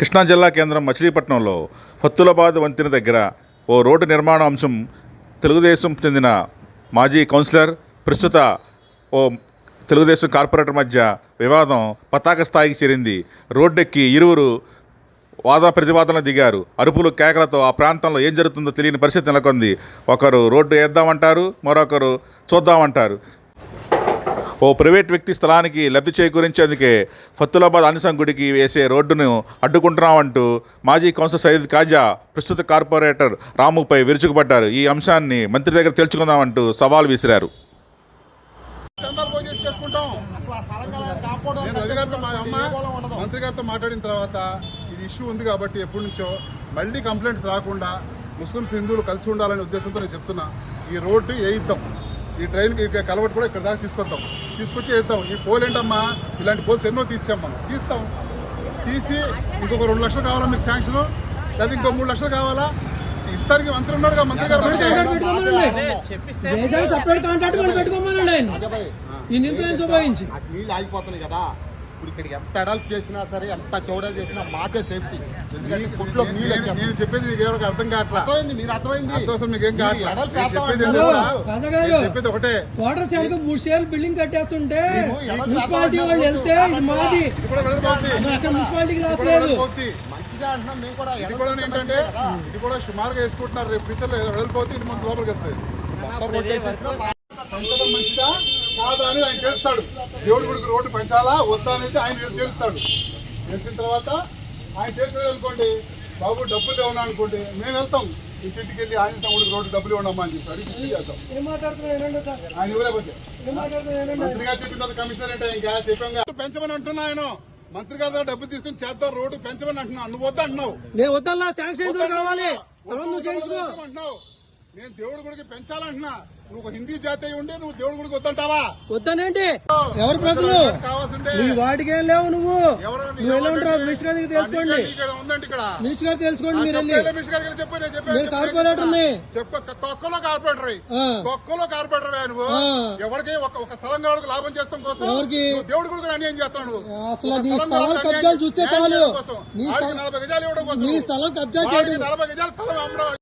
కృష్ణా జిల్లా కేంద్రం మచిలీపట్నంలో ఫత్తులబాద్ వంతెన దగ్గర ఓ రోడ్డు నిర్మాణ అంశం తెలుగుదేశం చెందిన మాజీ కౌన్సిలర్ ప్రస్తుత ఓ తెలుగుదేశం కార్పొరేటర్ మధ్య వివాదం పతాక స్థాయికి చేరింది. రోడ్డెక్కి ఇరువురు వాద ప్రతివాదనలు దిగారు. అరుపులు కేకలతో ఆ ప్రాంతంలో ఏం జరుగుతుందో తెలియని పరిస్థితి నెలకొంది. ఒకరు రోడ్డు వేద్దామంటారు మరొకరు చూద్దామంటారు. ఓ ప్రైవేట్ వ్యక్తి స్థలానికి లబ్ధి చేకూరించేందుకే ఫత్తులాబాద్ అనిసం గుడికి వేసే రోడ్డును అడ్డుకుంటున్నామంటూ మాజీ కౌన్సిలర్ సయ్యద్ కాజా ప్రస్తుత కార్పొరేటర్ రాముపై విరుచుకుపడ్డారు. ఈ అంశాన్ని మంత్రి దగ్గర తెలుసుకుందామంటూ సవాల్ విసిరారు. మంత్రి గారితో మాట్లాడిన తర్వాత ఇది ఇష్యూ ఉంది కాబట్టి ఎప్పటి నుంచో మళ్ళీ కంప్లైంట్స్ రాకుండా ముస్లిమ్స్ హిందువులు కలిసి ఉండాలనే ఉద్దేశంతో నేను చెప్తున్నా. ఈ రోడ్డు వేయిద్దాం ఈ ట్రైన్ కలవట్ కూడా ఇక్కడ దాకా తీసుకొద్దాం. తీసుకొచ్చి వేద్దాం ఈ పోల్ ఏంటమ్మా? ఇలాంటి పోల్స్ ఎన్నో తీసాం మనం. తీస్తాం. తీసి ఇంకొక రెండు లక్షలు కావాలా మీకు శాంక్షన్? లేదా ఇంకో మూడు లక్షలు కావాలా? ఇస్తానికి మంత్రి ఉన్నాడుగా మంత్రి గారు. నీళ్ళు ఆగిపోతున్నాయి కదా. ఇప్పుడు ఇక్కడికి ఎంత ఎడల్ప్ చేసినా సరే ఎంత చౌడలు చేసినా మాకే సేఫ్టీ. ఎందుకంటే కొట్లో నీళ్ళు నేను చెప్పేది మీకు ఎవరికి అర్థం కావట్లా? అర్థమైంది మీరు అర్థమైంది. అర్థం అసలు మీకు ఏం కావట్లా? మీరు ఎడల్పు నేను చెప్పేది ఏం చేస్తామని తెలుసా? కాదా గారు? నేను చెప్పేది ఒకటే. వాటర్ శాఖ మూడు షేర్లు బిల్డింగ్ కట్టేస్తుంటే ఎలా మున్సిపాలిటీ వాళ్ళు వెళ్తే ఇది మాది. వెళ్ళిపోతుంది అక్కడ మున్సిపాలిటీకి ఇది లాస్ కూడా లేదు వెళ్ళిపోతుంది మంచిదే అంటున్నాం మేము కూడా ఇది కూడా ఏంటంటే కదా. ఇది కూడా సుమారుగా వేసుకుంటున్నారు. రేపు ఫ్యూచర్లో వెళ్ళిపోతే ఇది మనకు లోపలికి వెళ్తుంది. మొత్తం కొట్టేసేసినా మా- పెంచడం మంచిదా? కాదా అని ఆయన తెలుస్తాడు. దేవుడి గుడికి రోడ్డు పెంచాలా? వద్దా అనేది ఆయన తెలుస్తాడు. తెలిసిన తర్వాత ఆయన తెలిసేది అనుకోండి బాబు డబ్బులు లేవునా అనుకోండి మేము వెళ్తాం. ఇంటింటికి వెళ్ళి ఆయన గుడికి రోడ్డు డబ్బులు ఇవ్వడమ్మా అని చెప్పి అడిగి ఇచ్చి చేద్దాం. ఏం మాట్లాడుతున్నారు? ఏనండి సార్? ఆయన ఇవ్వలేకపోతే? మంత్రి. గారు చెప్పిన తర్వాత కమిషనర్ అంటే ఇంకా చెప్పాం పెంచమని అంటున్నా ఆయన. మంత్రి గారి దగ్గర డబ్బులు తీసుకుని చేద్దాం రోడ్డు పెంచమని అంటున్నా. నువ్వు వద్దు అంటున్నావు? నేను వద్దల్లా శాంక్షన్ కావాలి? అంటున్నావు. నేను దేవుడి గుడికి పెంచాలంటున్నా. నువ్వు హిందీ జాతి అయి ఉండి నువ్వు దేవుడి గుడికి వద్దంటావా? వద్దనేంటి ఎవరి ప్రజలు కావాల్సిందే? నీ వాటికి లేవు నువ్వు. ఎవరు నువ్వు ఎలా ఉంటావు మినిస్టర్ గారికి తెలుసుకోండి. ఇక్కడ ఉందండి ఇక్కడ. మినిస్టర్ గారు తెలుసుకోండి మీరు చెప్పు తొక్కలో కార్పొరేటర్. తొక్కలో కార్పొరేటర్ నువ్వు. ఎవరికి ఒక స్థలం కావాలకు లాభం చేస్తాం కోసం దేవుడి గుడికి అన్యాయం చేస్తావు నువ్వు. అసలు నీ స్థలం కబ్జాలు చూస్తే చాలు. నీ స్థలం- కబ్జా చేయడం. నలభై గజాల స్థలం అమ్మడం.